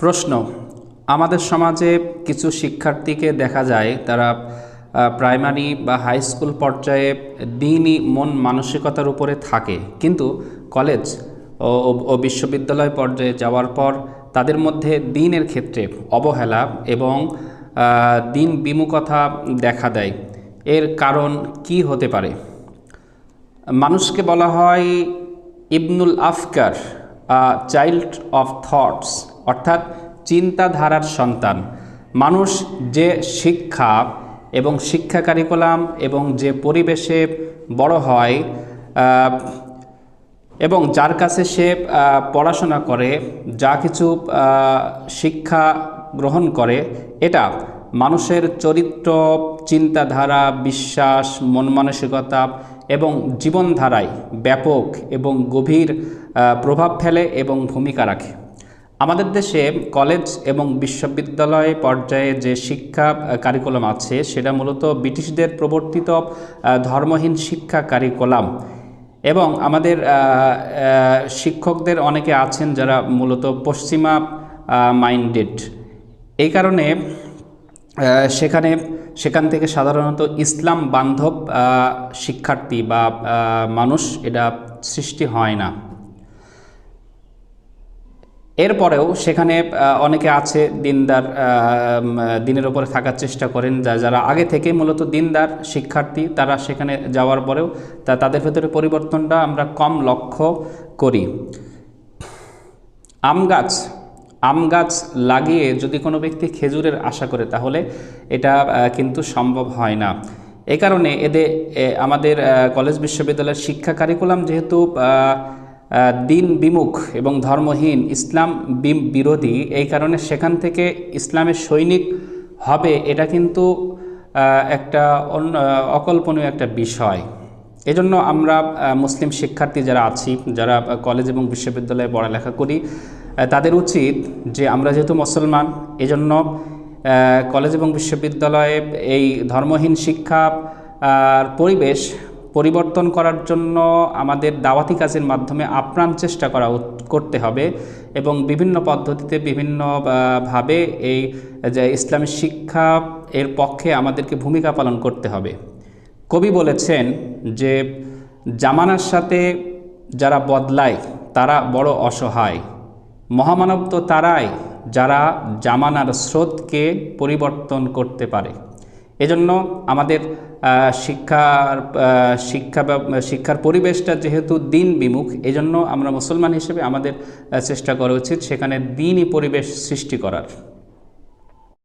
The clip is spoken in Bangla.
প্রশ্ন, আমাদের সমাজে কিছু শিক্ষার্থীকে দেখা যায় তারা প্রাইমারি বা হাই স্কুল পর্যায়ে দিনই মন মানসিকতার উপরে থাকে। কিন্তু কলেজ ও বিশ্ববিদ্যালয় পর্যায়ে যাওয়ার পর তাদের মধ্যে দিনের ক্ষেত্রে অবহেলা এবং দিন বিমুখতা দেখা দেয়। এর কারণ কি হতে পারে? মানুষকে বলা হয় ইবনুল আফকার চাইল্ড অফ থটস। অর্থাৎ চিন্তাধারার সন্তান। মানুষ যে শিক্ষা এবং শিক্ষা কারিকুলাম এবং যে পরিবেশে বড় হয় এবং যার কাছে সে পড়াশোনা করে, যা কিছু শিক্ষা গ্রহণ করে, এটা মানুষের চরিত্র, চিন্তাধারা, বিশ্বাস, মন মানসিকতা এবং জীবনধারায় ব্যাপক এবং গভীর প্রভাব ফেলে এবং ভূমিকা রাখে। আমাদের দেশে কলেজ এবং বিশ্ববিদ্যালয় পর্যায়ে যে শিক্ষা কারিকুলাম আছে, সেটা মূলত ব্রিটিশদের প্রবর্তিত ধর্মহীন শিক্ষা কারিকুলাম এবং আমাদের শিক্ষকদের অনেকে আছেন যারা মূলত পশ্চিমা মাইন্ডেড এই কারণে সেখানে, সেখান থেকে সাধারণত ইসলাম বান্ধব শিক্ষার্থী বা মানুষ এটা সৃষ্টি হয় না। এরপরেও সেখানে অনেকে আছে দিনদার দিনের ওপরে থাকার চেষ্টা করেন। যা, যারা আগে থেকে মূলত দিনদার শিক্ষার্থী, তারা সেখানে যাওয়ার পরেও তা, তাদের ভেতরে পরিবর্তনটা আমরা কম লক্ষ্য করি। আম গাছ আম গাছ লাগিয়ে যদি কোনো ব্যক্তি খেজুরের আশা করে, তাহলে এটা কিন্তু সম্ভব হয় না। এই কারণে এদের আমাদের কলেজ বিশ্ববিদ্যালয়ের শিক্ষা কারিকুলাম যেহেতু দিন বিমুখ এবং ধর্মহীন, ইসলাম বিরোধী, এই কারণে সেখান থেকে ইসলামের সৈনিক হবে, এটা কিন্তু একটা অন্য, অকল্পনীয় একটা বিষয়। এজন্য আমরা মুসলিম শিক্ষার্থী যারা আছি, যারা কলেজ এবং বিশ্ববিদ্যালয়ে পড়ালেখা করি তাদের উচিত যে আমরা যেহেতু মুসলমান, এজন্য কলেজ এবং বিশ্ববিদ্যালয়ে এই ধর্মহীন শিক্ষা আর পরিবেশ পরিবর্তন করার জন্য আমাদের দাওয়াতি কাজের মাধ্যমে আপ্রাণ চেষ্টা করা করতে হবে এবং বিভিন্ন পদ্ধতিতে বিভিন্ন ভাবে এই যে ইসলামী শিক্ষা এর পক্ষে আমাদেরকে ভূমিকা পালন করতে হবে। কবি বলেছেন যে জামানার সাথে যারা বদলায়, তারা বড় অসহায়। মহামানব তো তারাই যারা জামানার স্রোতকে পরিবর্তন করতে পারে। এজন্য আমাদের শিক্ষার শিক্ষা শিক্ষার পরিবেশটা যেহেতু দিন বিমুখ, এজন্য আমরা মুসলমান হিসেবে আমাদের চেষ্টা করা উচিত সেখানে দিনই পরিবেশ সৃষ্টি করার।